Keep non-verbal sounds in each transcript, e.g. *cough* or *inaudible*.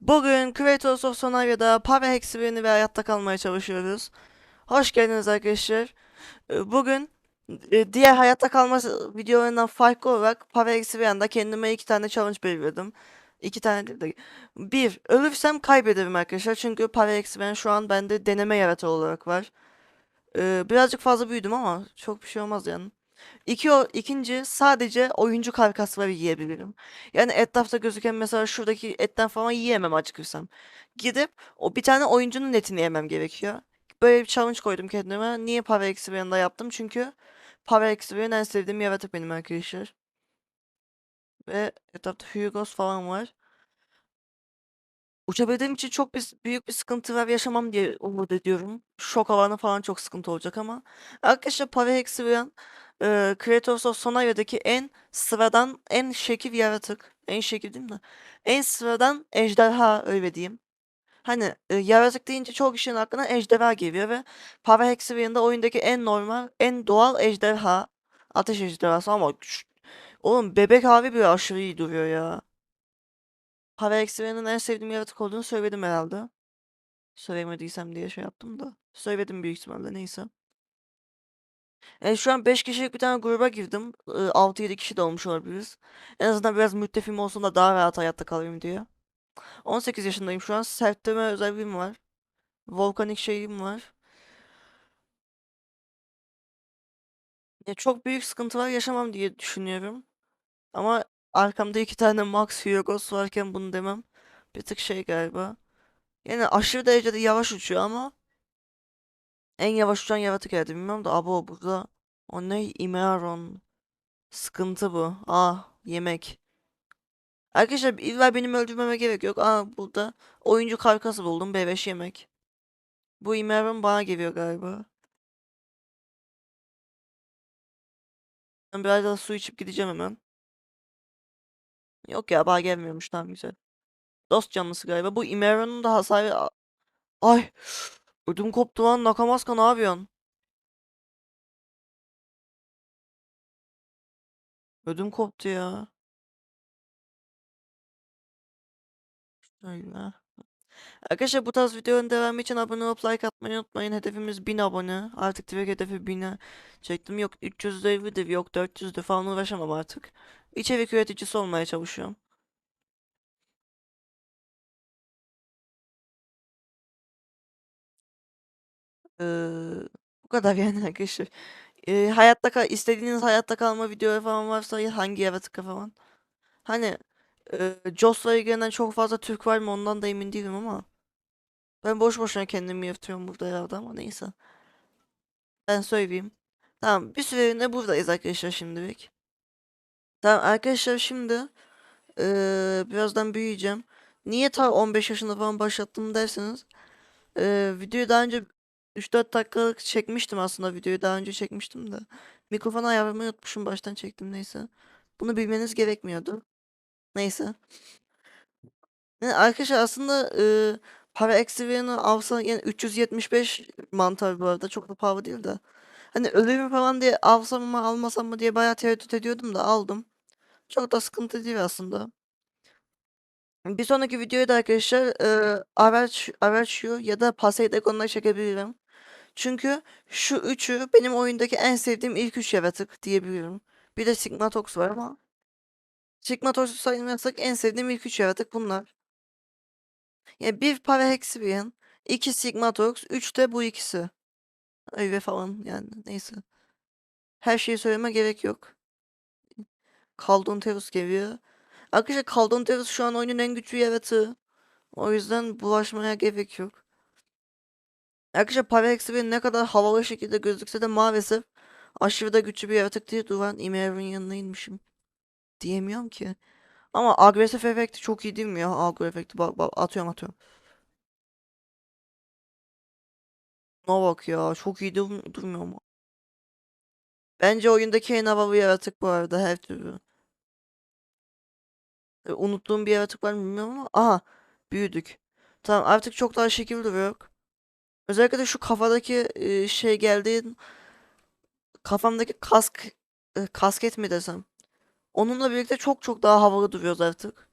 Bugün Creators of Sonaria'da para eksiğini ve hayatta kalmaya çalışıyoruz. Hoş geldiniz arkadaşlar. Ee, Bugün e, diğer hayatta kalma videolarından farklı olarak para eksiğinde kendime iki tane challenge belirledim. İki tane değil de. Bir, ölürsem kaybederim arkadaşlar. Çünkü para eksiğin şu an bende deneme yaratığı olarak var. Ee, birazcık fazla büyüdüm ama çok bir şey olmaz yani. İki, o, ikinci sadece oyuncu karkasları yiyebilirim. Yani etrafta gözüken mesela şuradaki etten falan yiyemem acıkırsam. Gidip o bir tane oyuncunun etini yemem gerekiyor. Böyle bir challenge koydum kendime. Niye para yanında yaptım? Çünkü para bir en sevdiğim yaratık benim arkadaşlar. Ve etrafta Hugos falan var. Uçabildiğim için çok bir, büyük bir sıkıntılar yaşamam diye umut ediyorum. Şok alanı falan çok sıkıntı olacak ama. Arkadaşlar para yan e, Creators of Sonaria'daki en sıradan, en şekil yaratık. En şekil değil mi? En sıradan ejderha öyle diyeyim. Hani e, yaratık deyince çok kişinin aklına ejderha geliyor ve para yanında oyundaki en normal, en doğal ejderha. Ateş ejderhası ama şu- oğlum bebek abi bir aşırı iyi duruyor ya. Para yanının en sevdiğim yaratık olduğunu söyledim herhalde. Söylemediysem diye şey yaptım da. Söyledim büyük ihtimalle neyse. E, şu an 5 kişilik bir tane gruba girdim. E, 6-7 kişi de olmuş olabiliriz. En azından biraz müttefim olsun da daha rahat hayatta kalayım diye. 18 yaşındayım şu an. Sertleme özelliğim var. Volkanik şeyim var. Ya çok büyük sıkıntılar yaşamam diye düşünüyorum. Ama arkamda iki tane Max Hugos varken bunu demem. Bir tık şey galiba. Yani aşırı derecede yavaş uçuyor ama en yavaş uçan yaratık herhalde bilmiyorum da abo burada. O ne? Imeron. Sıkıntı bu. Ah yemek. Arkadaşlar illa benim öldürmeme gerek yok. Aa burada oyuncu karkası buldum. B5 yemek. Bu Imeron bana geliyor galiba. Ben biraz daha su içip gideceğim hemen. Yok ya bana gelmiyormuş tamam güzel. Dost canlısı galiba. Bu Imeron'un da hasarı... Ay! Ödüm koptu lan Nakamaska ne yapıyorsun? Ödüm koptu ya. Öyle. Arkadaşlar bu tarz videoların devamı için abone olup like atmayı unutmayın. Hedefimiz 1000 abone. Artık direkt hedefi 1000'e çektim. Yok 350'dir yok 400'dür falan uğraşamam artık. İçerik üreticisi olmaya çalışıyorum. Ee, bu kadar yani arkadaşlar. Ee, hayatta kal istediğiniz hayatta kalma videoları falan varsa hangi yaratık falan. Hani e, Jost'la ilgilenen çok fazla Türk var mı ondan da emin değilim ama. Ben boş boşuna kendimi yırtıyorum burada herhalde ama neyse. Ben söyleyeyim. Tamam bir süreliğine buradayız arkadaşlar şimdilik. Tamam arkadaşlar şimdi eee, birazdan büyüyeceğim. Niye ta 15 yaşında falan başlattım derseniz eee, videoyu daha önce 3-4 dakikalık çekmiştim aslında videoyu daha önce çekmiştim de. Mikrofonu ayarlamayı unutmuşum baştan çektim neyse. Bunu bilmeniz gerekmiyordu. Neyse. Yani arkadaşlar aslında eee para eksiğini alsa yani 375 mantar bu arada çok da pahalı değil de. Hani ölümü falan diye alsam mı almasam mı diye bayağı tereddüt ediyordum da aldım. Çok da sıkıntı değil aslında. Bir sonraki videoyu da arkadaşlar e, araç araçıyor ya da Poseidon'la çekebilirim. Çünkü şu üçü benim oyundaki en sevdiğim ilk üç yaratık diyebilirim. Bir de Sigmatox var ama Sigmatox'u saymazsak en sevdiğim ilk üç yaratık bunlar. Yani bir Parahexivian, iki Sigmatox, üç de bu ikisi. Öyle falan yani neyse. Her şeyi söyleme gerek yok. Kaldon geliyor. Arkadaşlar Kaldon şu an oyunun en güçlü yaratığı. O yüzden bulaşmaya gerek yok. Arkadaşlar Paraxiv'in ne kadar havalı şekilde gözükse de maalesef aşırı da güçlü bir yaratık diye duran Imer'in yanına inmişim. Diyemiyorum ki. Ama agresif efekti çok iyi değil mi ya? Agro efekti bak bak atıyorum atıyorum. Ne bak ya çok iyi dur durmuyor mu? Bence oyundaki en havalı yaratık bu arada her türlü. E, unuttuğum bir yaratık var mı bilmiyorum ama. Aha büyüdük. Tamam artık çok daha şekil duruyor. Özellikle de şu kafadaki e, şey geldiğin kafamdaki kask e, kasket mi desem. Onunla birlikte çok çok daha havalı duruyoruz artık.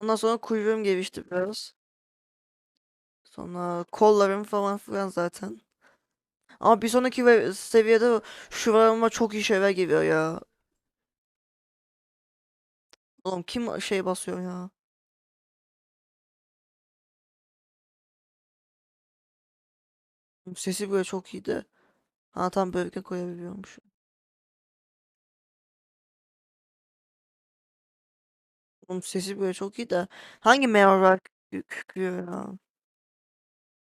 Ondan sonra kuyruğum gelişti biraz. Sonra kollarım falan filan zaten. Ama bir sonraki seviyede şuralarıma çok iyi şeyler geliyor ya. Oğlum kim şey basıyor ya? Sesi böyle çok iyiydi. Ha tam bölge koyabiliyormuşum. Oğlum sesi böyle çok iyi de. Hangi meyveler kükürüyor ya?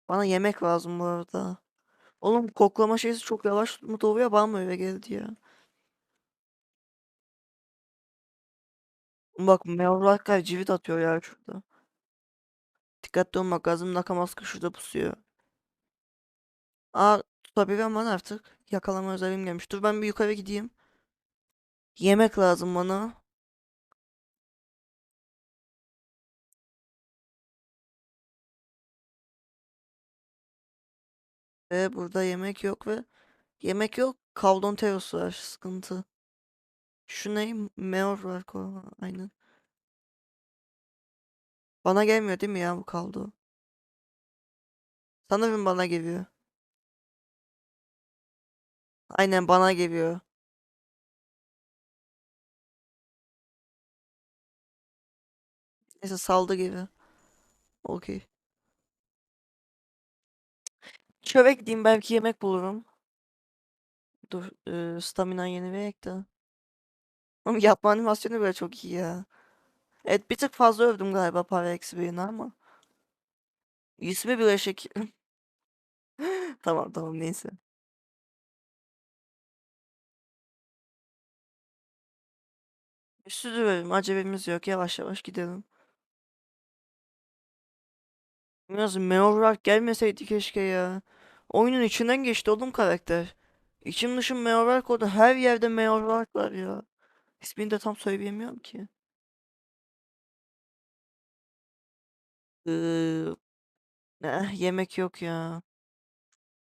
Bana yemek lazım bu arada. Oğlum koklama şeysi çok yavaş mı doğuyor bana mı öyle geldi ya? Bak meyveler civit atıyor ya şurada. Dikkatli olmak lazım. Nakamaska şurada pusuyor. Aa tutabiliyorum ben artık. Yakalama özelliğim gelmiş. Dur ben bir yukarı gideyim. Yemek lazım bana. Ve burada yemek yok ve yemek yok. Kaldon teos var. Sıkıntı. Şu ne? Meor var. Aynen. Bana gelmiyor değil mi ya bu kaldı? Sanırım bana geliyor. Aynen bana geliyor. Neyse saldı gibi. Okey. Çöre gideyim belki yemek bulurum. Dur. E, stamina yenileyek de. Ama yapma animasyonu böyle çok iyi ya. Evet bir tık fazla övdüm galiba para eksi birini ama. İsmi Bileşik. *laughs* Tamam tamam neyse. Üstü verelim acelemiz yok yavaş yavaş gidelim. Biraz Meorak gelmeseydi keşke ya. Oyunun içinden geçti oğlum karakter. İçim dışım Meorak orada her yerde Meorak var ya. İsmini de tam söyleyemiyorum ki. Ee, yemek yok ya.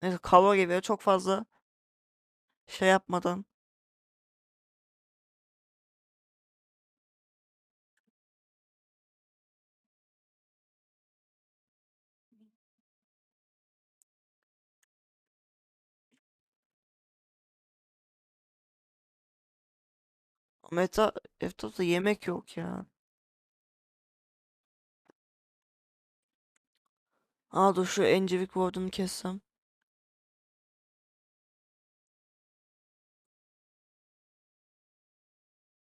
Neyse kava geliyor çok fazla şey yapmadan. Meta etrafta yemek yok ya. Aa dur şu Encevik Ward'unu kessem.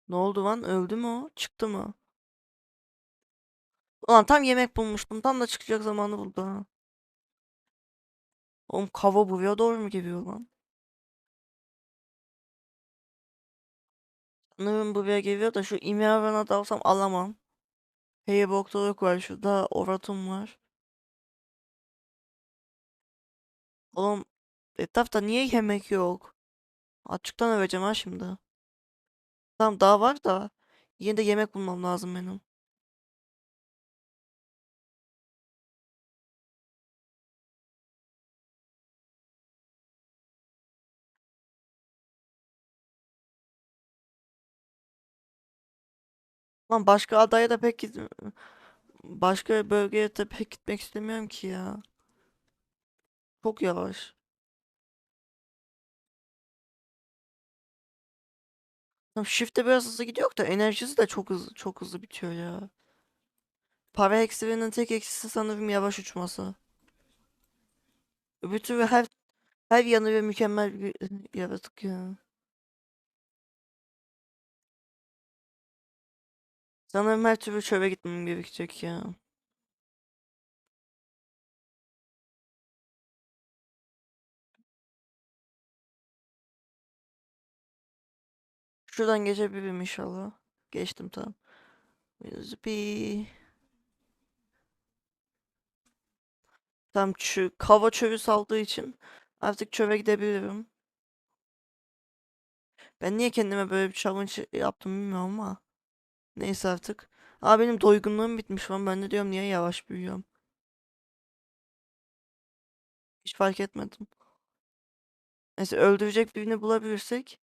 Ne oldu lan? Öldü mü o? Çıktı mı? Ulan tam yemek bulmuştum. Tam da çıkacak zamanı buldu ha. Oğlum kava buraya doğru mu geliyor lan? Sanırım buraya geliyor da şu İmyavan'a dalsam alamam. Heyboktoruk var şurada. Oratum var. Oğlum etrafta niye yemek yok? Açıktan öleceğim ha şimdi. Tamam daha var da. Yine de yemek bulmam lazım benim. Lan başka adaya da pek git başka bölgeye de pek gitmek istemiyorum ki ya. Çok yavaş. Shift'te biraz hızlı gidiyor da enerjisi de çok hızlı çok hızlı bitiyor ya. Para eksivinin tek eksisi sanırım yavaş uçması. Öbür türlü her her yanı ve mükemmel bir yaratık ya. Sanırım her türlü çöle gitmem gerekecek ya. Şuradan geçebilirim inşallah. Geçtim tamam. Zıpi. Tam çö kava çövü saldığı için artık çöve gidebilirim. Ben niye kendime böyle bir challenge yaptım bilmiyorum ama. Neyse artık. Aa benim doygunluğum bitmiş lan. Ben de diyorum niye yavaş büyüyorum. Hiç fark etmedim. Neyse öldürecek birini bulabilirsek.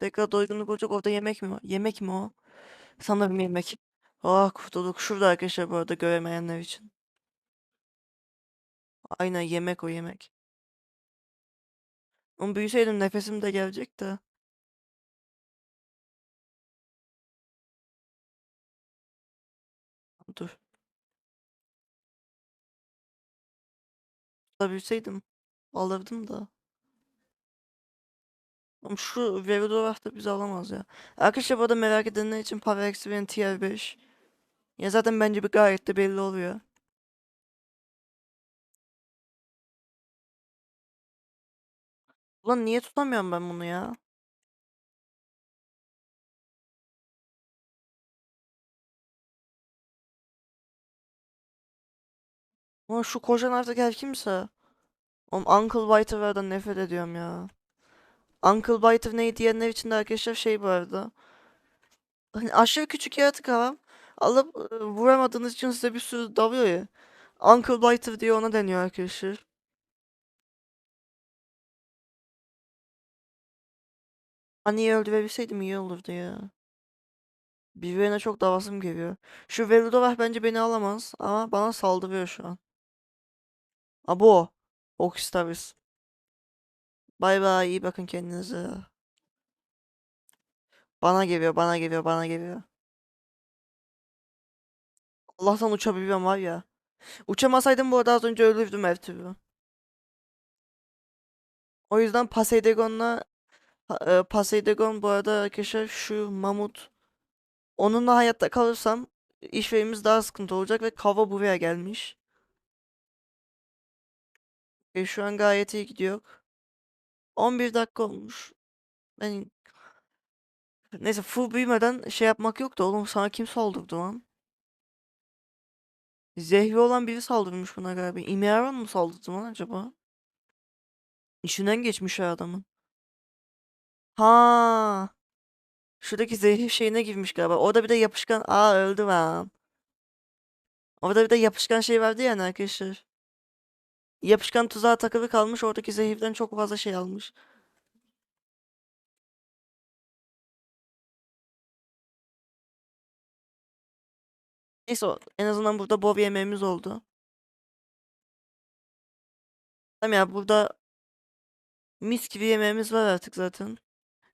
Tekrar doygunluk olacak. Orada yemek mi var? Yemek mi o? Sanırım yemek. Ah kurtulduk. Şurada arkadaşlar bu arada göremeyenler için. Aynen yemek o yemek. Onu büyüseydim nefesim de gelecek de. Dur. Tutabilseydim alırdım da. Ama şu Veridoraf da bizi alamaz ya. Arkadaşlar bu arada merak edenler için Power benim tier 5. Ya zaten bence bir gayet de belli oluyor. Ulan niye tutamıyorum ben bunu ya? Ulan şu kocan artık her kimse. Oğlum Uncle Whitever'dan nefret ediyorum ya. Uncle Whitever ne diyenler için de arkadaşlar şey bu arada. Hani aşırı küçük yaratık ama alıp e, vuramadığınız için size bir sürü dalıyor ya. Uncle Whitever diye ona deniyor arkadaşlar. Hani öldürebilseydim iyi olurdu ya. Birbirine çok davasım geliyor. Şu Veludovar bence beni alamaz ama bana saldırıyor şu an. Abo. Oxtavis. Bay bay iyi bakın kendinize. Bana geliyor bana geliyor bana geliyor. Allah'tan uçabiliyorum var ya. Uçamasaydım bu arada az önce ölürdüm her türlü. O yüzden Poseidon'la Ha- e, Poseidon bu arada arkadaşlar şu mamut. Onunla hayatta kalırsam işlerimiz daha sıkıntı olacak ve Kava buraya gelmiş. E, şu an gayet iyi gidiyor. 11 dakika olmuş. Ben neyse full büyümeden şey yapmak yoktu oğlum sana kim saldırdı lan? Zehri olan biri saldırmış buna galiba. İmyaron mu saldırdı lan acaba? İşinden geçmiş ya adamın. Ha, şuradaki zehir şeyine girmiş galiba. Orada bir de yapışkan. Aa öldü lan. Orada bir de yapışkan şey vardı yani arkadaşlar. Yapışkan tuzağa takılı kalmış. Oradaki zehirden çok fazla şey almış. Neyse en azından burada bol yemeğimiz oldu. Tamam ya burada mis gibi yemeğimiz var artık zaten.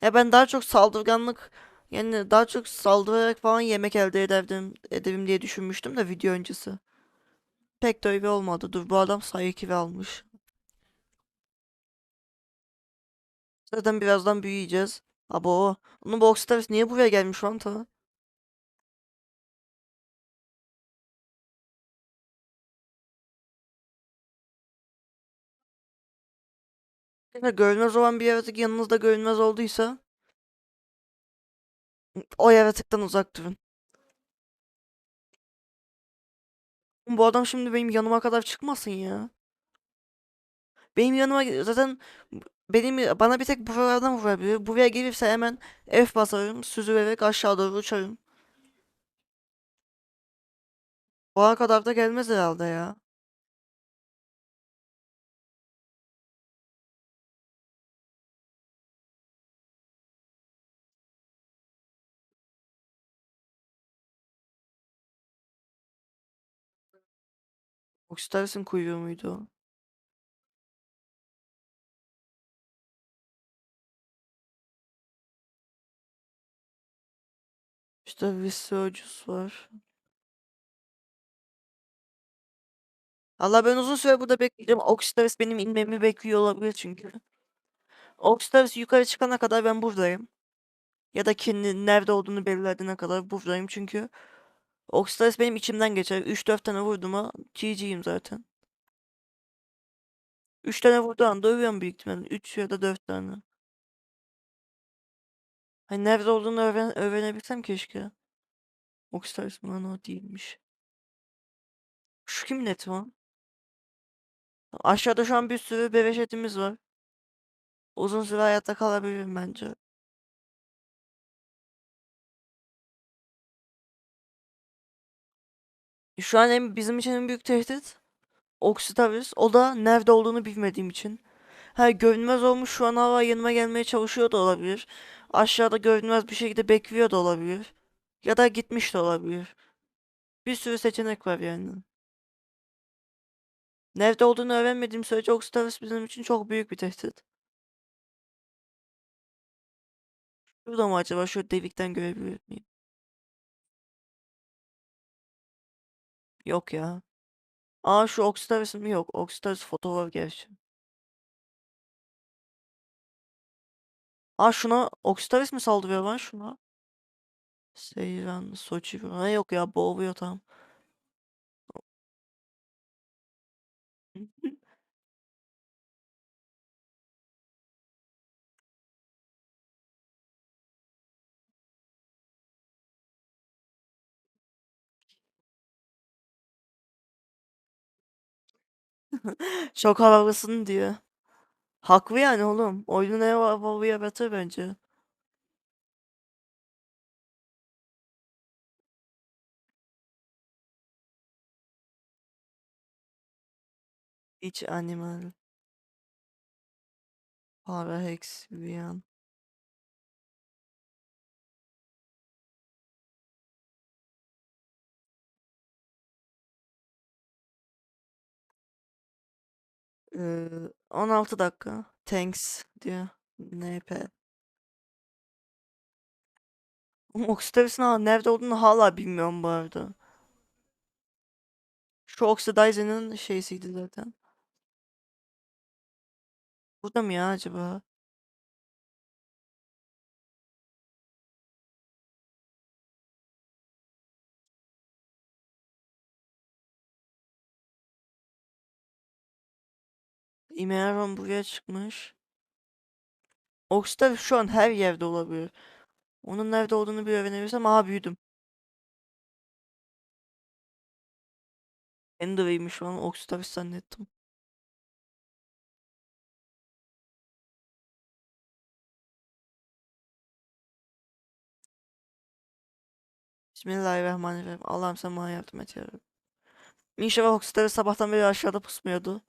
Ya ben daha çok saldırganlık yani daha çok saldırarak falan yemek elde ederdim ederim diye düşünmüştüm de video öncesi. Pek de öyle olmadı. Dur bu adam sayı 2 almış. Zaten birazdan büyüyeceğiz. Abo. Onun Boxstars niye buraya gelmiş şu an ta? Yani görünmez olan bir yaratık yanınızda görünmez olduysa o yaratıktan uzak durun. Bu adam şimdi benim yanıma kadar çıkmasın ya. Benim yanıma zaten benim bana bir tek buralardan vurabilir. Buraya gelirse hemen F basarım, süzülerek aşağı doğru uçarım. Bana kadar da gelmez herhalde ya. Oxtaris'in kuyruğu muydu o? İşte Vissurgus var. Allah ben uzun süre burada bekleyeceğim. Oxtaris benim inmemi bekliyor olabilir çünkü. Oxtaris yukarı çıkana kadar ben buradayım. Ya da kendi nerede olduğunu belirlediğine kadar buradayım çünkü Oxtaris benim içimden geçer. 3-4 tane vurdu mu GG'yim zaten. 3 tane vurduğu anda ölüyorum büyük ihtimalle. 3 ya da 4 tane. Hani nerede olduğunu öğren öğrenebilsem keşke. Oxtaris mi o değilmiş. Şu kim net lan? Aşağıda şu an bir sürü bebek etimiz var. Uzun süre hayatta kalabilirim bence. Şu an en, bizim için en büyük tehdit Oxtavis. O da nerede olduğunu bilmediğim için. Ha görünmez olmuş şu an hava yanıma gelmeye çalışıyor da olabilir. Aşağıda görünmez bir şekilde bekliyor da olabilir. Ya da gitmiş de olabilir. Bir sürü seçenek var yani. Nerede olduğunu öğrenmediğim sürece Oxtavis bizim için çok büyük bir tehdit. Şurada mı acaba? Şu delikten görebilir miyim? Yok ya. Aa şu Oxtavis mi? Yok. Oxtavis fotoğraf gerçi. Aa şuna Oxtavis mi saldırıyor lan şuna? Seyran, Soçi. Ha yok ya boğuluyor tamam. *laughs* Çok havalısın diyor. Haklı yani oğlum. Oyunun en havalı yaratır bence. Hiç animal. Parahex, Vian. Ee, 16 dakika. Thanks diyor. NP. Oxtavis'in nerede olduğunu hala bilmiyorum bu arada. Şu Oxidize'nin şeysiydi zaten. Burada mı ya acaba? Imearon buraya çıkmış. Oxtavis şu an her yerde olabilir. Onun nerede olduğunu bir öğrenebilirsem aha büyüdüm. Ender'ıymış şu an Oxtavis zannettim. Bismillahirrahmanirrahim. Allah'ım sen bana yardım et ya. İnşallah Oxtavis sabahtan beri aşağıda pusmuyordu.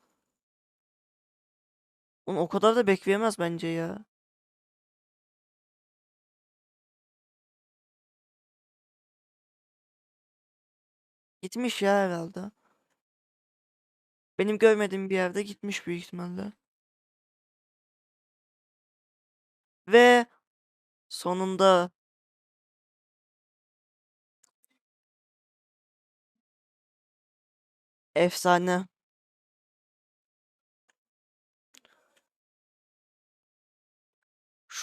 Onu o kadar da bekleyemez bence ya. Gitmiş ya herhalde. Benim görmediğim bir yerde gitmiş büyük ihtimalle. Ve sonunda efsane.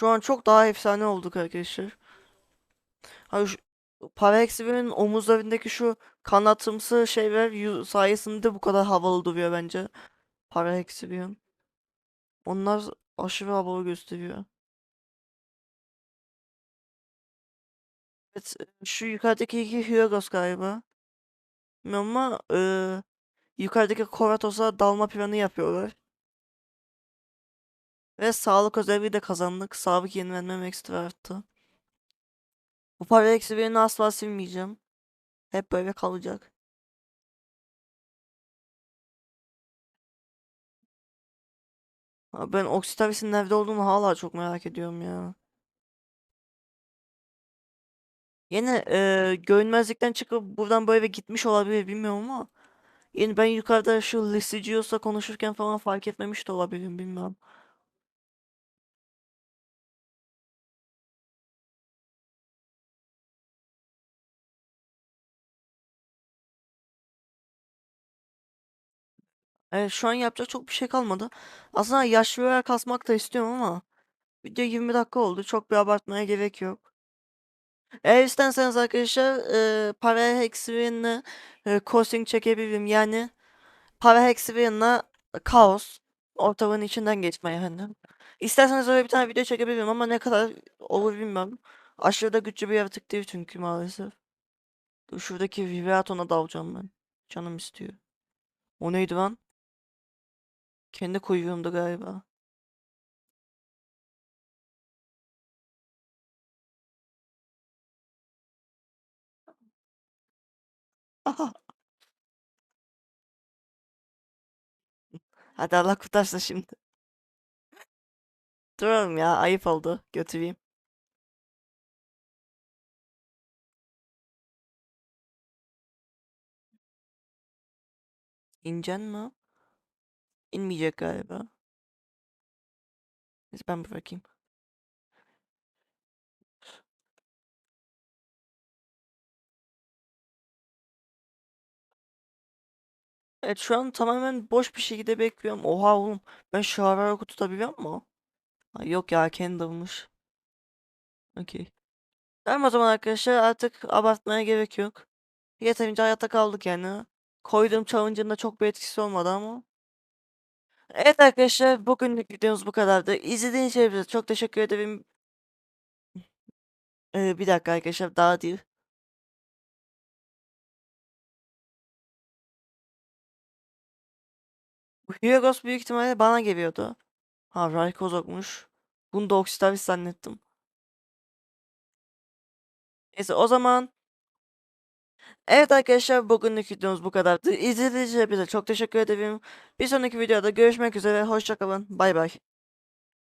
Şu an çok daha efsane olduk arkadaşlar. Hani şu Paraxevi'nin omuzlarındaki şu kanatımsı şeyler sayesinde bu kadar havalı duruyor bence. Paraxevi'nin. Onlar aşırı havalı gösteriyor. Evet, şu yukarıdaki iki Hyogos galiba. Bilmiyorum ama eee, yukarıdaki Koratos'a dalma planı yapıyorlar. Ve sağlık özelliği de kazandık. Sağlık yenilenmem ekstra arttı. Bu para eksi birini asla silmeyeceğim. Hep böyle kalacak. Ben Oxitavis'in nerede olduğunu hala çok merak ediyorum ya. Yine eee görünmezlikten çıkıp buradan böyle gitmiş olabilir bilmiyorum ama. Yine ben yukarıda şu Lisigios'la konuşurken falan fark etmemiş de olabilirim bilmiyorum. Evet şu an yapacak çok bir şey kalmadı. Aslında yaşlı olarak kasmak da istiyorum ama video 20 dakika oldu. Çok bir abartmaya gerek yok. Eğer isterseniz arkadaşlar e, para hexagon'la e, crossing çekebilirim. Yani para hexagon'la kaos ortamın içinden geçme yani. İsterseniz öyle bir tane video çekebilirim ama ne kadar olur bilmem. Aşırı da güçlü bir yaratık değil çünkü maalesef. Dur şuradaki Vibraton'a dalacağım ben. Canım istiyor. O neydi lan? Kendi kuyruğumda galiba. *laughs* Hadi Allah kurtarsın şimdi. Duralım ya ayıp oldu. Götüreyim. İncen mi? İnmeyecek galiba. Neyse ben bırakayım. Evet şu an tamamen boş bir şekilde bekliyorum. Oha oğlum ben şarara tutabiliyor mu? Ay, yok ya Kendall'mış. Okey. Tamam o zaman arkadaşlar artık abartmaya gerek yok. Yeterince hayatta kaldık yani. Koyduğum challenge'ın da çok bir etkisi olmadı ama. Evet arkadaşlar bugünlük videomuz bu kadardı. İzlediğiniz için çok teşekkür ederim. Ee, bir dakika arkadaşlar daha değil. Bu Hyogos büyük ihtimalle bana geliyordu. Ha Raykozok'muş. Bunu da Oxtavis zannettim. Neyse o zaman Evet arkadaşlar bugünlük videomuz bu kadardı. İzlediğiniz için çok teşekkür ederim. Bir sonraki videoda görüşmek üzere. Hoşçakalın. Bay bay.